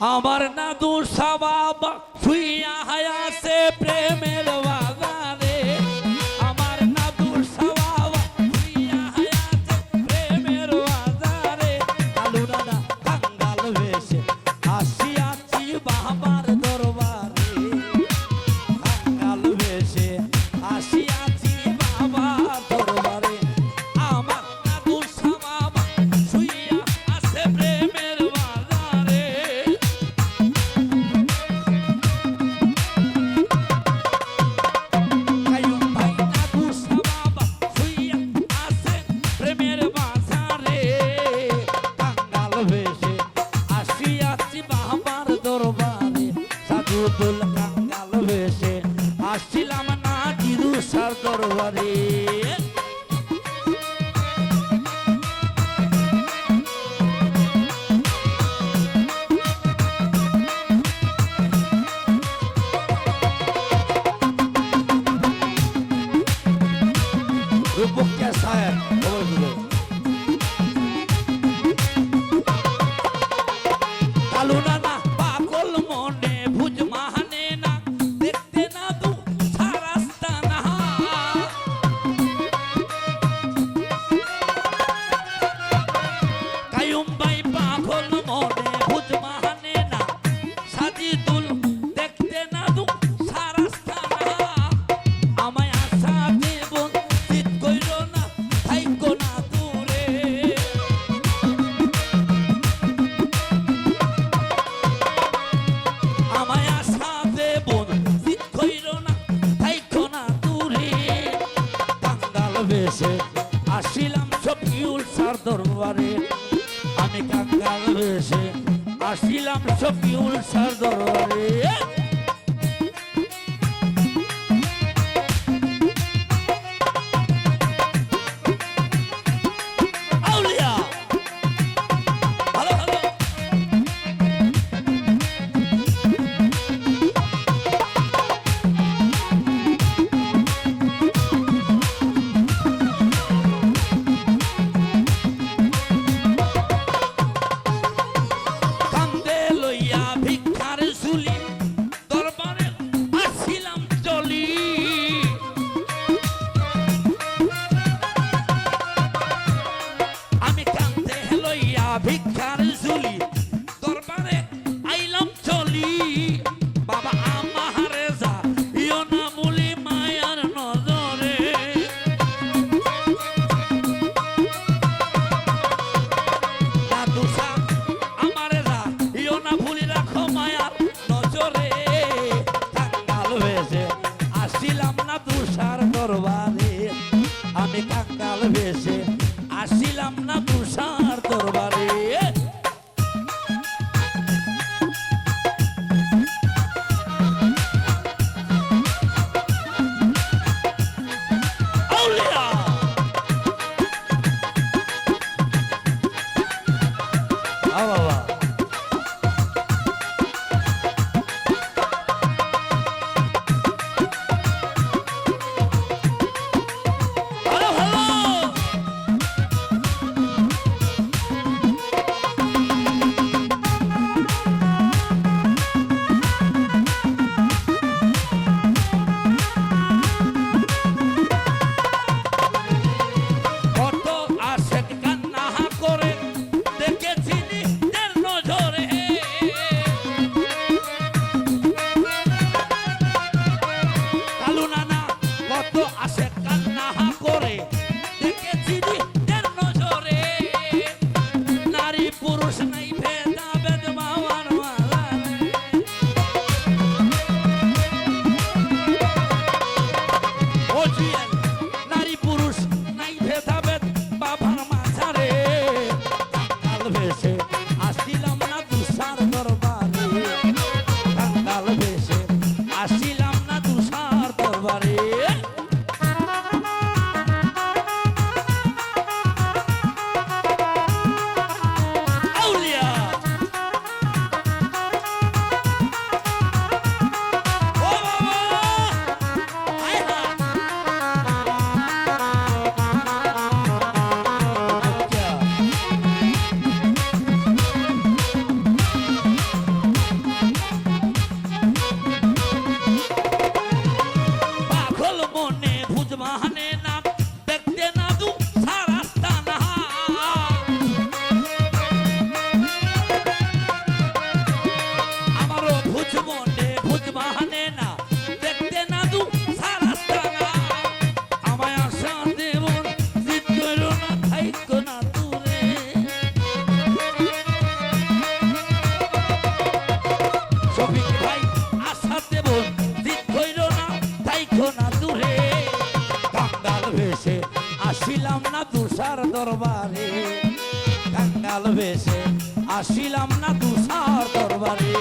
আমার না দুঃসবাব শুইয়া হায়াসে প্রেমের বাগ। তরবারি আসিলাম সফিউল সার দরবারে। আমি কাঙ্গাল বেশে আসিলাম সফিউল সার দরবারে। শফিক ভাই, আশা দেব না তাই না দূরে। আসিলাম না তুষার দরবারে। কাঙ্গাল আসিলাম না তুষার দরবারে।